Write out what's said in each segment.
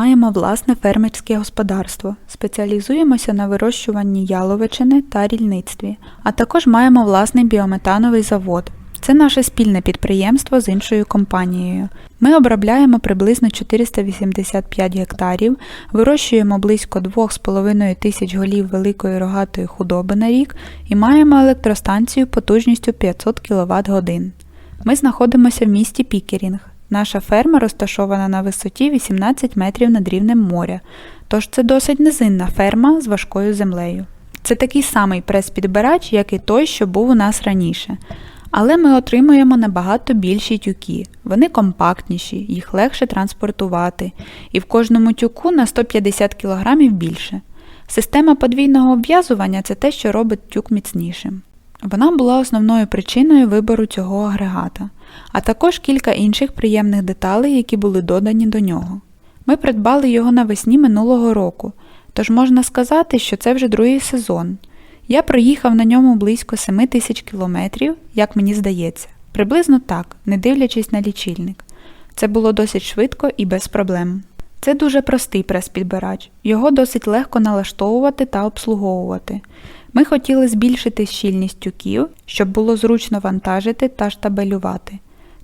маємо власне фермерське господарство, спеціалізуємося на вирощуванні яловичини та рільництві, а також маємо власний біометановий завод. Це наше спільне підприємство з іншою компанією. Ми обробляємо приблизно 485 гектарів, вирощуємо близько 2,5 тисяч голів великої рогатої худоби на рік і маємо електростанцію потужністю 500 кВт годин. Ми знаходимося в місті Пікерінг. Наша ферма розташована на висоті 18 метрів над рівнем моря, тож це досить низинна ферма з важкою землею. Це такий самий прес-підбирач, як і той, що був у нас раніше. Але ми отримуємо набагато більші тюки. Вони компактніші, їх легше транспортувати, і в кожному тюку на 150 кг більше. Система подвійного обв'язування це те, що робить тюк міцнішим. Вона була основною причиною вибору цього агрегата, а також кілька інших приємних деталей, які були додані до нього. Ми придбали його навесні минулого року, тож можна сказати, що це вже другий сезон. Я проїхав на ньому близько 7 тисяч кілометрів, як мені здається, приблизно так, не дивлячись на лічильник. Це було досить швидко і без проблем. Це дуже простий прес-підбирач, його досить легко налаштовувати та обслуговувати. Ми хотіли збільшити щільність тюків, щоб було зручно вантажити та штабелювати.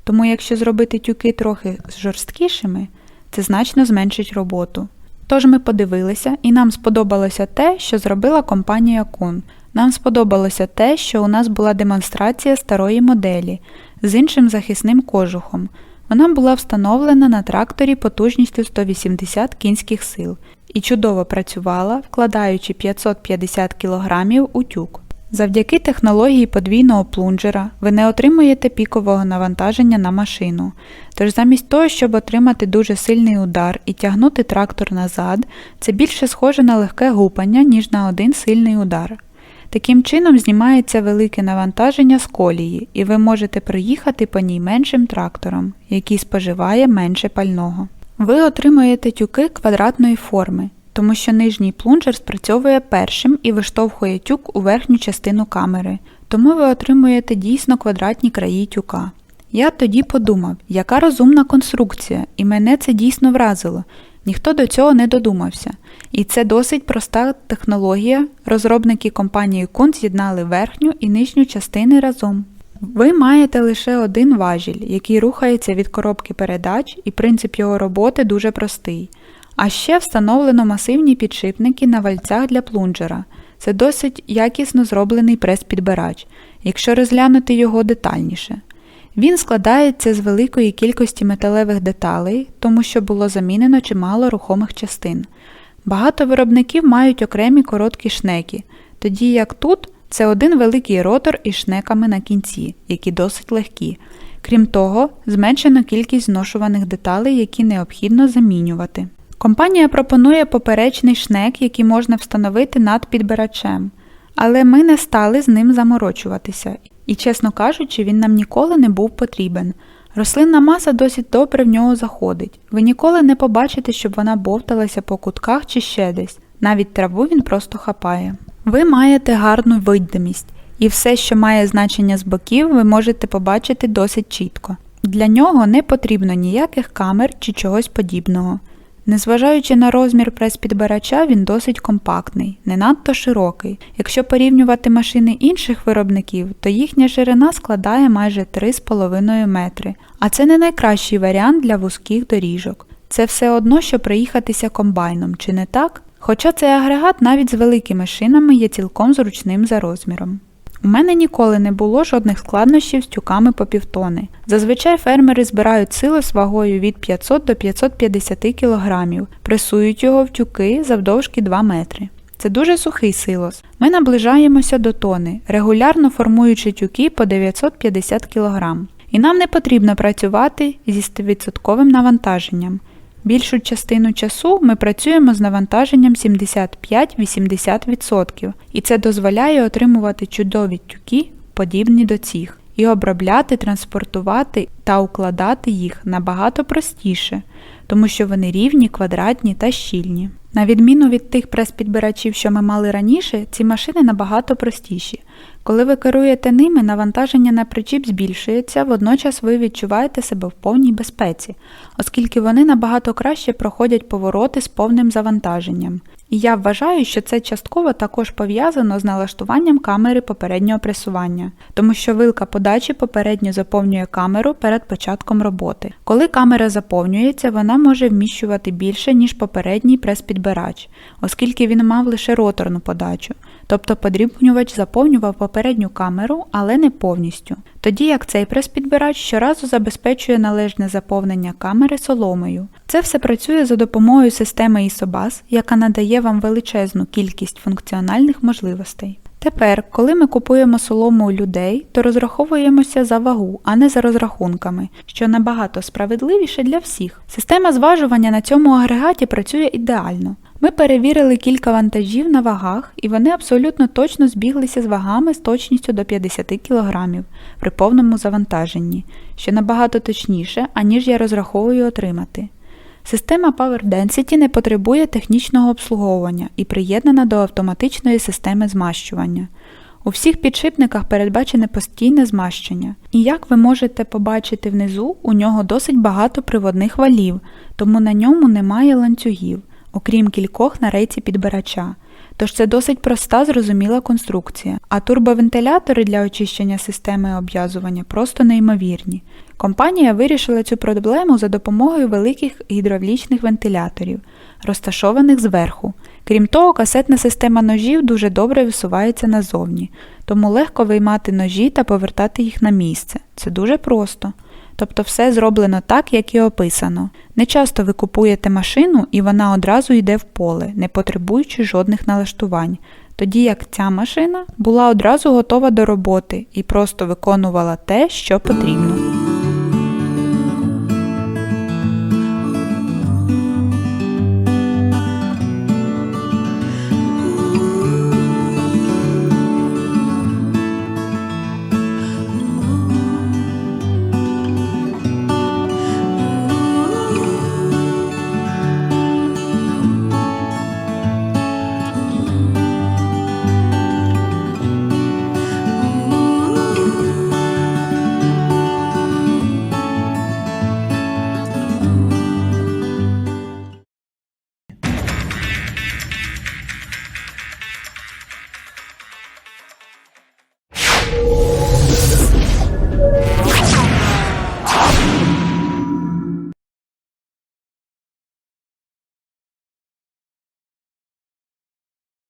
Тому якщо зробити тюки трохи жорсткішими, це значно зменшить роботу. Тож ми подивилися, і нам сподобалося те, що зробила компанія Kun. Нам сподобалося те, що у нас була демонстрація старої моделі з іншим захисним кожухом. Вона була встановлена на тракторі потужністю 180 кінських сил і чудово працювала, вкладаючи 550 кг у тюк. Завдяки технології подвійного плунжера ви не отримуєте пікового навантаження на машину. Тож замість того, щоб отримати дуже сильний удар і тягнути трактор назад, це більше схоже на легке гупання, ніж на один сильний удар. Таким чином знімається велике навантаження з колії, і ви можете проїхати по ній меншим трактором, який споживає менше пального. Ви отримуєте тюки квадратної форми, тому що нижній плунжер спрацьовує першим і виштовхує тюк у верхню частину камери, тому ви отримуєте дійсно квадратні краї тюка. Я тоді подумав, яка розумна конструкція, і мене це дійсно вразило. Ніхто до цього не додумався. І це досить проста технологія. Розробники компанії Kun з'єднали верхню і нижню частини разом. Ви маєте лише один важіль, який рухається від коробки передач, і принцип його роботи дуже простий. А ще встановлено масивні підшипники на вальцях для плунжера. Це досить якісно зроблений прес-підбирач, якщо розглянути його детальніше. Він складається з великої кількості металевих деталей, тому що було замінено чимало рухомих частин. Багато виробників мають окремі короткі шнеки, тоді як тут це один великий ротор із шнеками на кінці, які досить легкі. Крім того, зменшено кількість зношуваних деталей, які необхідно замінювати. Компанія пропонує поперечний шнек, який можна встановити над підбирачем, але ми не стали з ним заморочуватися, і, чесно кажучи, він нам ніколи не був потрібен. Рослинна маса досить добре в нього заходить. Ви ніколи не побачите, щоб вона бовталася по кутках чи ще десь. Навіть траву він просто хапає. Ви маєте гарну видимість, і все, що має значення з боків, ви можете побачити досить чітко. Для нього не потрібно ніяких камер чи чогось подібного. Незважаючи на розмір прес-підбирача, він досить компактний, не надто широкий. Якщо порівнювати машини інших виробників, то їхня ширина складає майже 3,5 метри, а це не найкращий варіант для вузьких доріжок. Це все одно, що проїхатися комбайном, чи не так? Хоча цей агрегат навіть з великими шинами є цілком зручним за розміром. У мене ніколи не було жодних складнощів з тюками по півтони. Зазвичай фермери збирають силос вагою від 500 до 550 кг, пресують його в тюки завдовжки 2 метри. Це дуже сухий силос. Ми наближаємося до тони, регулярно формуючи тюки по 950 кг. І нам не потрібно працювати зі 100% навантаженням. Більшу частину часу ми працюємо з навантаженням 75-80%, і це дозволяє отримувати чудові тюки, подібні до цих. і обробляти, транспортувати та укладати їх набагато простіше, тому що вони рівні, квадратні та щільні. На відміну від тих прес-підбирачів, що ми мали раніше, ці машини набагато простіші. Коли ви керуєте ними, навантаження на причіп збільшується, водночас ви відчуваєте себе в повній безпеці, оскільки вони набагато краще проходять повороти з повним завантаженням. І я вважаю, що це частково також пов'язано з налаштуванням камери попереднього пресування, тому що вилка подачі попередньо заповнює камеру перед початком роботи. Коли камера заповнюється, вона може вміщувати більше, ніж попередній прес-підбирач, оскільки він мав лише роторну подачу, тобто подрібнювач заповнював попередню камеру, але не повністю. Тоді як цей прес-підбирач щоразу забезпечує належне заповнення камери соломою. Це все працює за допомогою системи ISOBUS, яка надає вам величезну кількість функціональних можливостей. Тепер, коли ми купуємо солому у людей, то розраховуємося за вагу, а не за розрахунками, що набагато справедливіше для всіх. Система зважування на цьому агрегаті працює ідеально. Ми перевірили кілька вантажів на вагах, і вони абсолютно точно збіглися з вагами з точністю до 50 кг при повному завантаженні, що набагато точніше, аніж я розраховую отримати. Система Power Density не потребує технічного обслуговування і приєднана до автоматичної системи змащування. У всіх підшипниках передбачене постійне змащення. І як ви можете побачити внизу, у нього досить багато приводних валів, тому на ньому немає ланцюгів, окрім кількох на рейці підбирача. Тож це досить проста зрозуміла конструкція, а турбовентилятори для очищення системи обв'язування просто неймовірні. Компанія вирішила цю проблему за допомогою великих гідравлічних вентиляторів, розташованих зверху. Крім того, касетна система ножів дуже добре висувається назовні, тому легко виймати ножі та повертати їх на місце. Це дуже просто. Тобто все зроблено так, як і описано. Не часто ви купуєте машину і вона одразу йде в поле, не потребуючи жодних налаштувань, тоді як ця машина була одразу готова до роботи і просто виконувала те, що потрібно.